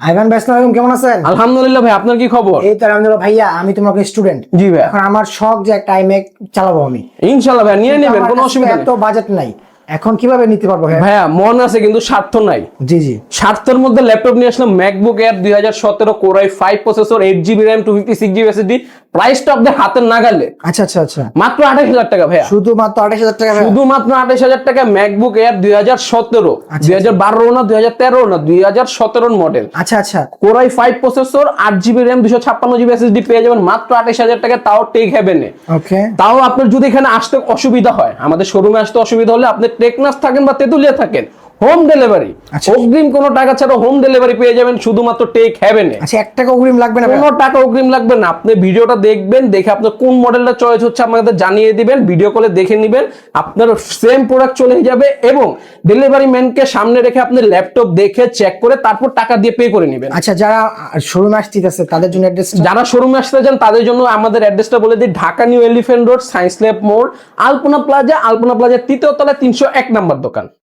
Ivan ভাই আসসালামু কেমন আছেন? আলহামদুলিল্লাহ ভাই আপনার কি খবর? এই তো আলহামদুলিল্লাহ ভাইয়া আমি তোমাকে স্টুডেন্ট জি ভাই। এখন আমার শখ যে একটা আইম্যাক চালাবো আমি। ইনশাল্লাহ ভাই নিয়ে নেবেন কোনো অসুবিধা এত বাজেট নাই। এখন কীভাবে নিতে পারব ভাইয়া মন আছে কিন্তু স্বার্থ নাই। জি জি। স্বার্থের মধ্যে ল্যাপটপ নিয়ে আসলাম ম্যাকবুক এয়ার দুই হাজার সতেরো core i five processor eight GB RAM two fifty six GB SSD প্রাইসটা আপনাদের হাতের নাগালে। আচ্ছা আচ্ছা আচ্ছা। মাত্র আঠাশ হাজার টাকা ভাইয়া। শুধুমাত্র আঠাশ হাজার টাকা? শুধুমাত্র আঠাশ হাজার টাকা ম্যাকবুক এয়ার দুই হাজার সতেরো আচ্ছা, দুই হাজার বারো না দুই হাজার তেরো না দুই হাজার সতেরোর মডেল আচ্ছা আচ্ছা। কোরাই ফাইভ প্রসেসর আট জিবি র্যাম দুশো ছাপ্পান্ন জিবি এসএসডি পেয়ে যাবেন মাত্র আঠাশ হাজার টাকা তাও টেক হ্যাভেনে ওকে তাও আপনার যদি এখানে আসতে অসুবিধা হয় আমাদের শোরুমে আসতে অসুবিধা হলে আপনি টেকনাস থাকেন বা তেঁতুলিয়া থাকেন হোম ডেলিভারি। আচ্ছা। অগ্রিম কোনো টাকা ছাড়া হোম ডেলিভারি পেয়ে যাবেন শুধুমাত্র টেক হ্যাভেনে আচ্ছা এক টাকা অগ্রিম লাগবে না কোনো টাকা অগ্রিম লাগবে না। আপনি ভিডিওটা দেখবেন দেখে আপনার কোন মডেলটা চয়েস হচ্ছে আমাদের জানিয়ে দিবেন ভিডিও কলে দেখে নেবেন আপনার সেম প্রোডাক্ট চলে যাবে এবং ডেলিভারি ম্যানকে সামনে রেখে আপনি ল্যাপটপ দেখে চেক করে তারপর টাকা দিয়ে পে করে নেবেন। আচ্ছা যারা শোরুমে আসতে আছে তাদের জন্য অ্যাড্রেস যারা শোরুমে আসতে চান তাদের জন্য আমাদের অ্যাড্রেসটা বলে দিই Dhaka New Elephant Road Science Lab মোড় আলপনা প্লাজা আলপনা প্লাজা তৃতীয় তলায় তিনশো এক নাম্বার দোকান।